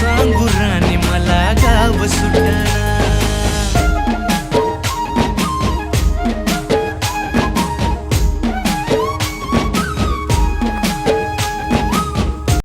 सांगू राणी मला गाव सुटणार